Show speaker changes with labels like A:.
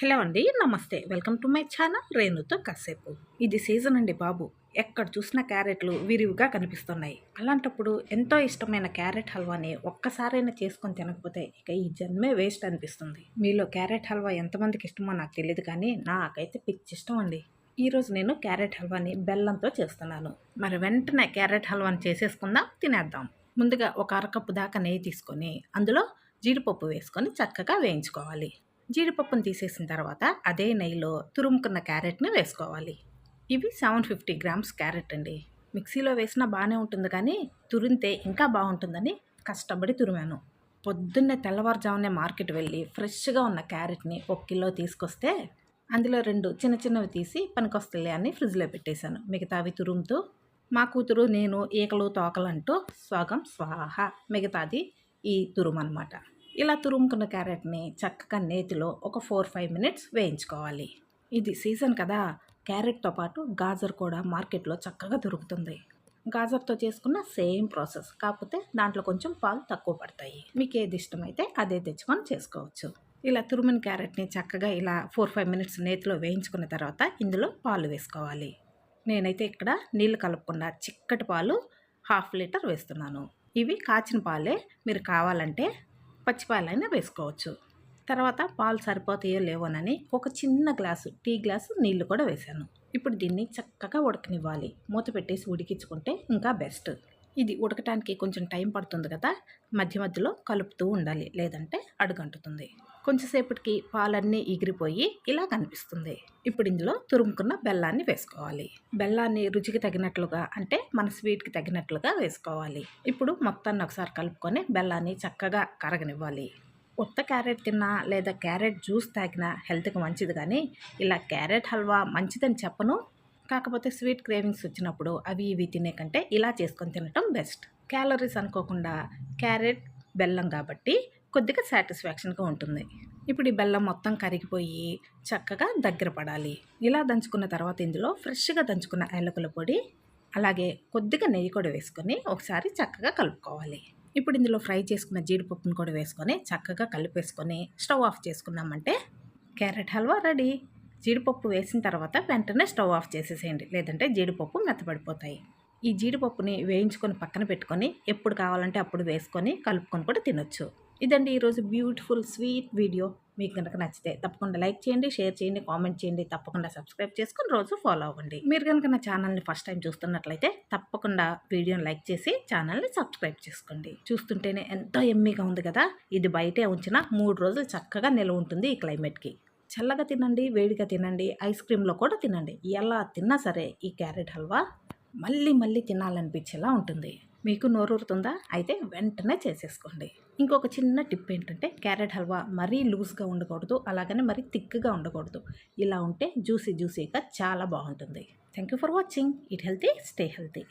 A: Hello అండి నమస్తే. Welcome to my channel రేణుతో కాసేపు. ఇది సీజన్ అండి బాబు. ఎక్కడ చూసిన క్యారెట్లు విరివిగా కనిపిస్తున్నాయి. అలాంటప్పుడు ఎంతో ఇష్టమైన క్యారెట్ హల్వాని ఒక్కసారైనా చేసుకొని తినకపోతే ఇక ఈ జన్మే వేస్ట్ అనిపిస్తుంది. మీలో క్యారెట్ హల్వా ఎంతమందికి ఇష్టమో నాకు తెలియదు కానీ నాకైతే పిచ్చి ఇష్టం అండి. ఈరోజు నేను క్యారెట్ హల్వాని బెల్లంతో చేస్తున్నాను. మరి వెంటనే క్యారెట్ హల్వాని చేసేసుకుందాం తినేద్దాం. ముందుగా ఒక అరకప్పు దాకా నెయ్యి తీసుకొని అందులో జీడిపప్పు వేసుకొని చక్కగా వేయించుకోవాలి. జీడిపప్పును తీసేసిన తర్వాత అదే నెయ్యిలో తురుముకున్న క్యారెట్ని వేసుకోవాలి. ఇవి సెవెన్ ఫిఫ్టీ గ్రామ్స్ క్యారెట్ అండి. మిక్సీలో వేసినా బాగానే ఉంటుంది కానీ తురిమితే ఇంకా బాగుంటుందని కష్టపడి తురిమాను. పొద్దున్నే తెల్లవారుజామునే మార్కెట్ వెళ్ళి ఫ్రెష్గా ఉన్న క్యారెట్ని ఒక కిలో తీసుకొస్తే అందులో రెండు చిన్న చిన్నవి తీసి పనికొస్తలే అని ఫ్రిడ్జ్లో పెట్టేశాను. మిగతావి తురుముతూ మా కూతురు నేను ఈకలు తోకలు అంటూ స్వాగం స్వాహ మిగతాది ఈ తురుము అనమాట ఇలా తురుముకున్న క్యారెట్ని చక్కగా నేతిలో ఒక ఫోర్ ఫైవ్ మినిట్స్ వేయించుకోవాలి. ఇది సీజన్ కదా క్యారెట్తో పాటు గాజర్ కూడా మార్కెట్లో చక్కగా దొరుకుతుంది. గాజర్తో చేసుకున్న సేమ్ ప్రాసెస్ కాకపోతే దాంట్లో కొంచెం పాలు తక్కువ పడతాయి. మీకు ఏది ఇష్టమైతే అదే తెచ్చుకొని చేసుకోవచ్చు. ఇలా తురుమిన క్యారెట్ని చక్కగా ఇలా ఫోర్ ఫైవ్ మినిట్స్ నేతిలో వేయించుకున్న తర్వాత ఇందులో పాలు వేసుకోవాలి. నేనైతే ఇక్కడ నీళ్ళు కలుపుకుండా చిక్కటి పాలు హాఫ్ లీటర్ వేస్తున్నాను. ఇవి కాచిన పాలే మీరు కావాలంటే పచ్చిపాలైనా వేసుకోవచ్చు. తర్వాత పాలు సరిపోతాయో లేవోనని ఒక చిన్న గ్లాసు టీ గ్లాసు నీళ్ళు కూడా వేశాను. ఇప్పుడు దీన్ని చక్కగా ఉడకనివ్వాలి. మూత పెట్టేసి ఉడికించుకుంటే ఇంకా బెస్ట్. ఇది ఉడకటానికి కొంచెం టైం పడుతుంది కదా మధ్య మధ్యలో కలుపుతూ ఉండాలి. లేదంటే అడుగంటుతుంది. కొంచెంసేపటికి పాలన్నీ ఎగిరిపోయి ఇలా కనిపిస్తుంది. ఇప్పుడు ఇందులో తురుముకున్న బెల్లాన్ని వేసుకోవాలి. బెల్లాన్ని రుచికి తగినట్లుగా అంటే మన స్వీట్కి తగినట్లుగా వేసుకోవాలి. ఇప్పుడు మొత్తాన్ని ఒకసారి కలుపుకొని బెల్లాన్ని చక్కగా కరగనివ్వాలి. ఉత్త క్యారెట్ తిన్నా లేదా క్యారెట్ జ్యూస్ తాగినా హెల్త్కి మంచిది కానీ ఇలా క్యారెట్ హల్వా మంచిదని చెప్పను. కాకపోతే స్వీట్ క్రేవింగ్స్ వచ్చినప్పుడు అవి ఇవి తినే కంటే ఇలా చేసుకొని తినటం బెస్ట్. క్యాలరీస్ అనుకోకుండా క్యారెట్ బెల్లం కాబట్టి కొద్దిగా సాటిస్ఫాక్షన్గా ఉంటుంది. ఇప్పుడు ఈ బెల్లం మొత్తం కరిగిపోయి చక్కగా దగ్గర పడాలి. ఇలా దంచుకున్న తర్వాత ఇందులో ఫ్రెష్గా దంచుకున్న యాలకుల పొడి అలాగే కొద్దిగా నెయ్యి కూడా వేసుకొని ఒకసారి చక్కగా కలుపుకోవాలి. ఇప్పుడు ఇందులో ఫ్రై చేసుకున్న జీడిపప్పును కూడా వేసుకొని చక్కగా కలిపేసుకొని స్టవ్ ఆఫ్ చేసుకున్నామంటే క్యారెట్ హల్వా రెడీ. జీడిపప్పు వేసిన తర్వాత వెంటనే స్టవ్ ఆఫ్ చేసేసేయండి. లేదంటే జీడిపప్పు మెత్తబడిపోతాయి. ఈ జీడిపప్పుని వేయించుకొని పక్కన పెట్టుకొని ఎప్పుడు కావాలంటే అప్పుడు వేసుకొని కలుపుకొని కూడా తినొచ్చు. ఇదండి ఈరోజు బ్యూటిఫుల్ స్వీట్ వీడియో. మీకు కనుక నచ్చితే తప్పకుండా లైక్ చేయండి షేర్ చేయండి కామెంట్ చేయండి. తప్పకుండా సబ్స్క్రైబ్ చేసుకుని రోజు ఫాలో అవ్వండి. మీరు కనుక నా ఛానల్ని ఫస్ట్ టైం చూస్తున్నట్లయితే తప్పకుండా వీడియోని లైక్ చేసి ఛానల్ని సబ్స్క్రైబ్ చేసుకోండి. చూస్తుంటేనే ఎంతో ఎమ్మీగా ఉంది కదా. ఇది బయటే ఉంచిన మూడు రోజులు చక్కగా నిల్వ ఉంటుంది ఈ క్లైమేట్కి. చల్లగా తినండి వేడిగా తినండి ఐస్ క్రీమ్లో కూడా తినండి. ఎలా తిన్నా సరే ఈ క్యారెట్ హల్వా మళ్ళీ మళ్ళీ తినాలనిపించేలా ఉంటుంది. మీకు నోరూరుతుందా? అయితే వెంటనే చేసేసుకోండి. ఇంకొక చిన్న టిప్ ఏంటంటే క్యారెట్ హల్వా మరీ లూజ్గా ఉండకూడదు అలాగనే మరీ థిక్గా ఉండకూడదు. ఇలా ఉంటే జ్యూసీ జ్యూసీగా చాలా బాగుంటుంది. Thank you for watching. Eat healthy stay healthy.